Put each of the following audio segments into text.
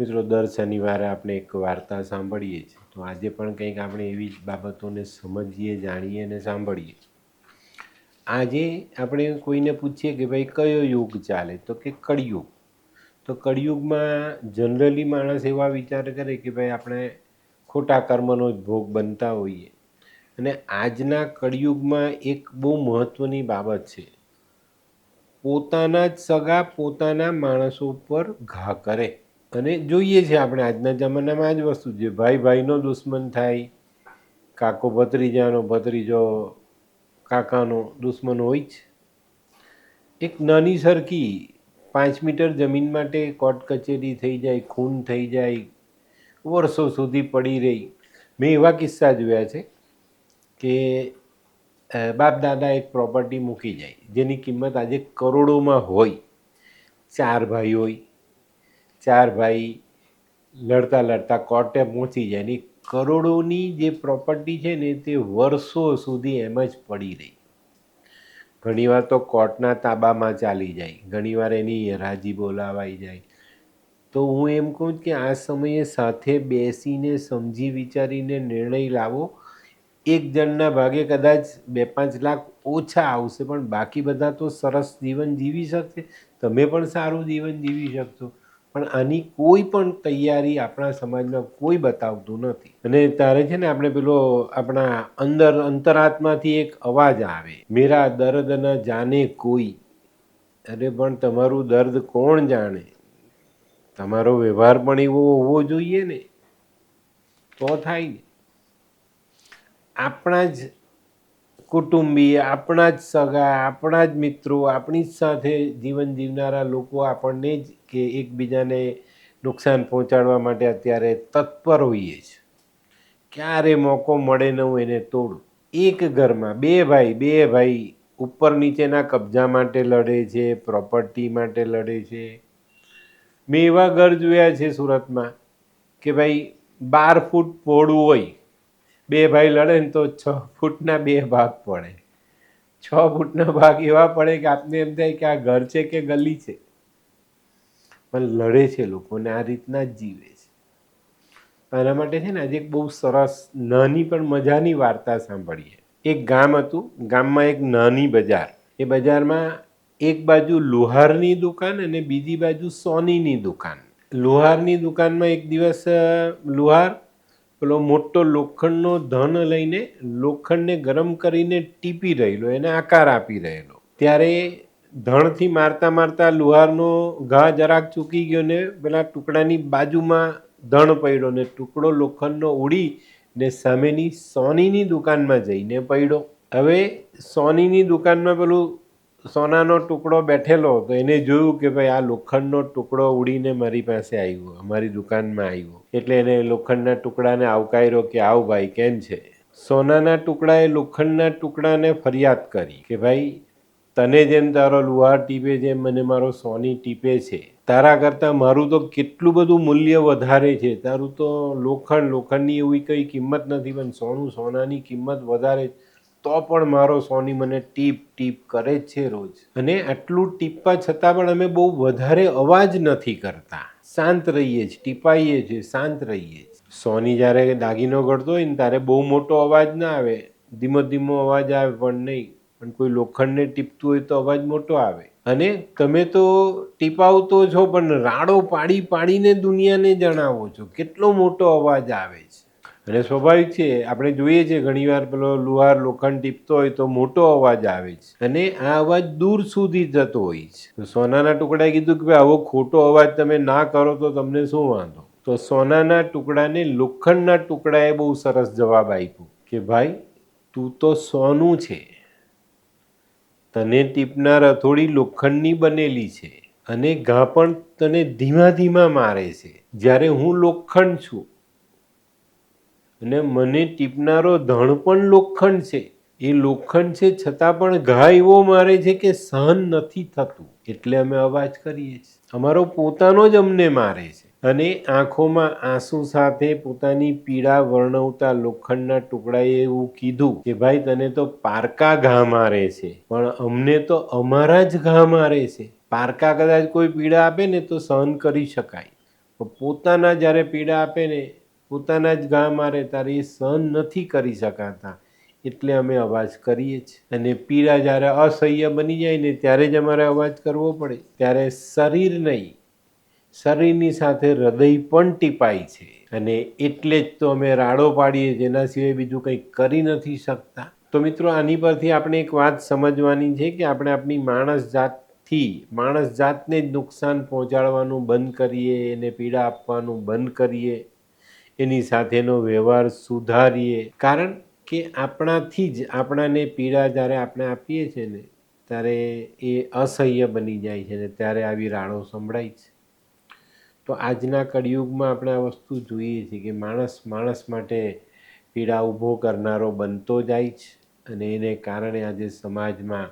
મિત્રો, દર શનિવારે આપણે એક વાર્તા સાંભળીએ છીએ. તો આજે પણ કંઈક આપણે એવી જ બાબતોને સમજીએ, જાણીએ અને સાંભળીએ. આજે આપણે કોઈને પૂછીએ કે ભાઈ, કયો યુગ ચાલે? તો કે કળિયુગ. તો કળિયુગમાં જનરલી માણસ એવા વિચાર કરે કે ભાઈ, આપણે ખોટા કર્મનો જ ભોગ બનતા હોઈએ. અને આજના કળિયુગમાં એક બહુ મહત્ત્વની બાબત છે. પોતાના જ સગા પોતાના માણસો પર ઘા કરે. અને જોઈએ છીએ આપણે આજના જમાનામાં આ જ વસ્તુ છે. ભાઈ ભાઈનો દુશ્મન થાય, કાકો ભત્રીજાનો, ભત્રીજો કાકાનો દુશ્મન હોય જ. એક નાની સરખી પાંચ મીટર જમીન માટે કોર્ટ કચેરી થઈ જાય, ખૂન થઈ જાય, વર્ષો સુધી પડી રહી. મેં એવા કિસ્સા જોયા છે કે બાપ દાદા એક પ્રોપર્ટી મૂકી જાય, જેની કિંમત આજે કરોડોમાં હોય. ચાર ભાઈ હોય ચાર ભાઈ લડતા લડતા કોર્ટે પહોંચી જાય એની કરોડોની જે પ્રોપર્ટી છે ને તે વર્ષો સુધી એમ જ પડી રહી. ઘણીવાર તો કોર્ટના તાબામાં ચાલી જાય ઘણીવાર એની રાજી બોલાવાઈ જાય. તો હું એમ કહું કે આ સમયે સાથે બેસીને સમજી વિચારીને નિર્ણય લાવો. એક જણના ભાગે કદાચ બે પાંચ લાખ ઓછા આવશે, પણ બાકી બધા તો સરસ જીવન જીવી શકશે. તમે પણ સારું જીવન જીવી શકશો. પણ આની કોઈ પણ તૈયારી આપણા સમાજમાં કોઈ બતાવતું નથી. અને તારે છે ને આપણે પેલો આપણા અંદર અંતરાત્માથી એક અવાજ આવે. મેરા દર્દ ન જાને કોઈ. અરે પણ તમારું દર્દ કોણ જાણે? તમારો વ્યવહાર પણ એવો હોવો જોઈએ ને. તો થાય ને. આપણા જ કુટુંબી, આપણા જ સગા, આપણા જ મિત્રો, આપણી જ સાથે જીવન જીવનારા લોકો આપણને જ કે એકબીજાને નુકસાન પહોંચાડવા માટે અત્યારે તત્પર હોઈએ છે. ક્યારે મોકો મળે ન હું એને તોડું. એક ઘરમાં બે ભાઈ બે ભાઈ ઉપર નીચેના કબજા માટે લડે છે પ્રોપર્ટી માટે લડે છે. મેં એવા ઘર જોયા છે સુરતમાં કે ભાઈ બાર ફૂટ પહોળું હોય બે ભાઈ લડે ને તો છ ફૂટના બે ભાગ પડે. છ ફૂટના ભાગ એવા પડે કે આપને એમ થાય કે આ ઘર છે કે ગલી છે. પણ લડે છે લોકોને, આ રીતના જ જીવે છે. એના માટે છે ને આજે એક બહુ સરસ નાની પણ મજાની વાર્તા સાંભળીએ. એક ગામ હતું, ગામમાં એક નાની બજાર. એ બજારમાં એક બાજુ લુહારની દુકાન અને બીજી બાજુ સોનીની દુકાન. લુહારની દુકાનમાં એક દિવસ લુહાર પેલો મોટો લોખંડનો ધન લઈને લોખંડને ગરમ કરીને ટીપી રહેલો, એને આકાર આપી રહેલો. ત્યારે ધણથી મારતા મારતા લુહારનો ઘા જરાક ચૂકી ગયો ને પેલા ટુકડાની બાજુમાં ધણ પડ્યો ને ટુકડો લોખંડનો ઉડી ને સામેની સોનીની દુકાનમાં જઈને પડ્યો. હવે સોનીની દુકાનમાં પેલું સોનાનો ટુકડો બેઠેલો તો એને જોયું કે ભાઈ આ લોખંડનો ટુકડો ઉડીને મારી પાસે આવ્યો, અમારી દુકાનમાં આવ્યો. એટલે એને લોખંડના ટુકડાને આવકાર્યો કે આવ ભાઈ, કેમ છે? સોનાના ટુકડાએ લોખંડના ટુકડાને ફરિયાદ કરી કે ભાઈ, તને જેમ તારો લુહાર ટીપે જેમ મને મારો સોની ટીપે છે. તારા કરતાં મારું તો કેટલું બધું મૂલ્ય વધારે છે. તારું તો લોખંડ, લોખંડની એવી કંઈ કિંમત નથી, પણ સોનું સોનાની કિંમત વધારે તો પણ મારો સોની મને ટીપ ટીપ કરે જ છે રોજ. અને આટલું ટીપવા છતાં પણ અમે બહુ વધારે અવાજ નથી કરતા. શાંત રહીએ છીએ ટીપાઈએ છીએ શાંત રહીએ છીએ સોની જ્યારે દાગીનો ગળતો હોય ને ત્યારે બહુ મોટો અવાજ ના આવે. ધીમો ધીમો અવાજ આવે પણ નહીં. પણ કોઈ લોખંડને ટીપતું હોય તો અવાજ મોટો આવે. અને તમે તો ટીપાવતો છો પણ રાડો પાડી પાડીને દુનિયાને જણાવો છો. કેટલો મોટો અવાજ આવે છે. અને સ્વાભાવિક છે, આપણે જોઈએ છીએ ઘણીવાર પેલો લુહાર લોખંડ ટીપતો હોય તો મોટો અવાજ આવે છે. અને આ અવાજ દૂર સુધી જતો હોય છે. તો સોનાના ટુકડાએ કીધું કે ભાઈ, આવો ખોટો અવાજ તમે ના કરો તો તમને શું વાંધો? તો સોનાના ટુકડાને લોખંડના ટુકડાએ બહુ સરસ જવાબ આપ્યો કે ભાઈ, તું તો સોનું છે. તને ટીપનાર હથોડી લોખંડની બનેલી છે. અને ઘા પણ તને ધીમા ધીમા મારે છે. જ્યારે હું લોખંડ છું અને મને ટીપનારો ધણ પણ લોખંડ છે. એ લોખંડ છે છતાં પણ ઘા એવો મારે છે કે સહન નથી થતું. એટલે અમે અવાજ કરીએ છીએ. અમારો પોતાનો જ અમને મારે છે. અને આંખોમાં આંસુ સાથે પોતાની પીડા વર્ણવતા લોખંડના ટુકડાએ એવું કીધું કે, ભાઈ, તને તો પારકા ઘા મારે છે. પણ અમને તો અમારા જ ઘા મારે છે. પારકા કદાચ કોઈ પીડા આપે ને તો સહન કરી શકાય. પોતાના જ્યારે પીડા આપે ને પોતાના જ ગામમાં ત્યારે એ સહન નથી કરી શકાતા. એટલે અમે અવાજ કરીએ છીએ. અને પીડા જ્યારે અસહ્ય બની જાય ને, ત્યારે જ અમારે અવાજ કરવો પડે. ત્યારે શરીર નહીં, શરીરની સાથે હૃદય પણ ટીપાય છે. અને એટલે જ તો અમે રાડો પાડીએ, જેના સિવાય બીજું કંઈ કરી નથી શકતા. તો મિત્રો, આની પરથી આપણે એક વાત સમજવાની છે કે આપણે આપણી માણસ જાતથી, માણસ જાતને જ નુકસાન પહોંચાડવાનું બંધ કરીએ, એને પીડા આપવાનું બંધ કરીએ. એની સાથેનો વ્યવહાર સુધારીએ. કારણ કે આપણાથી જ આપણાને પીડા જ્યારે આપણે આપીએ છીએ ને, ત્યારે એ અસહ્ય બની જાય છે ને, ત્યારે આવી રાડો સંભળાય છે. તો આજના કળિયુગમાં આપણે આ વસ્તુ જોઈએ છીએ કે માણસ માણસ માટે પીડા ઊભો કરનારો બનતો જાય છે અને એને કારણે આજે સમાજમાં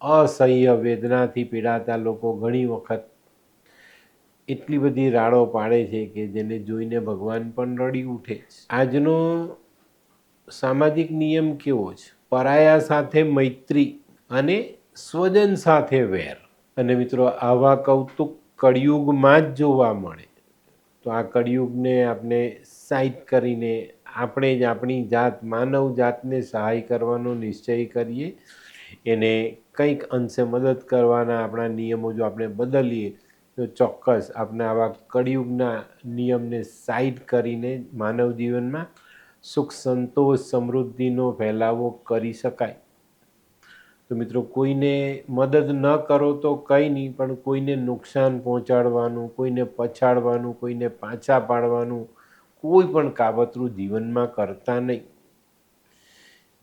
અસહ્ય વેદનાથી પીડાતા લોકો ઘણી વખત એટલી બધી રાડો પાડે છે કે જેને જોઈને ભગવાન પણ રડી ઉઠે આજનો સામાજિક નિયમ કેવો છે? પરાયા સાથે મૈત્રી અને સ્વજન સાથે વેર. અને મિત્રો, આવા કૌતુક કળિયુગમાં જ જોવા મળે. તો આ કળિયુગને આપણે સાઈટ કરીને આપણે જ આપણી જાત, માનવ જાતને સહાય કરવાનો નિશ્ચય કરીએ. એને કંઈક અંશે મદદ કરવાના આપણા નિયમો જો આપણે બદલીએ તો ચોક્કસ આપણે આવા કળિયુગના નિયમને સાઈડ કરીને માનવ જીવનમાં સુખ, સંતોષ, સમૃદ્ધિનો ફેલાવો કરી શકાય. તો મિત્રો, કોઈને મદદ ન કરો તો કંઈ નહીં, પણ કોઈને નુકસાન પહોંચાડવાનું, કોઈને પછાડવાનું, કોઈને પાછા પાડવાનું કોઈ પણ કાવતરું જીવનમાં કરતા નહીં.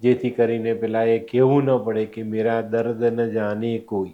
જેથી કરીને પેલા એ કહેવું ન પડે કે, મેરા દર્દ ન જાને કોઈ.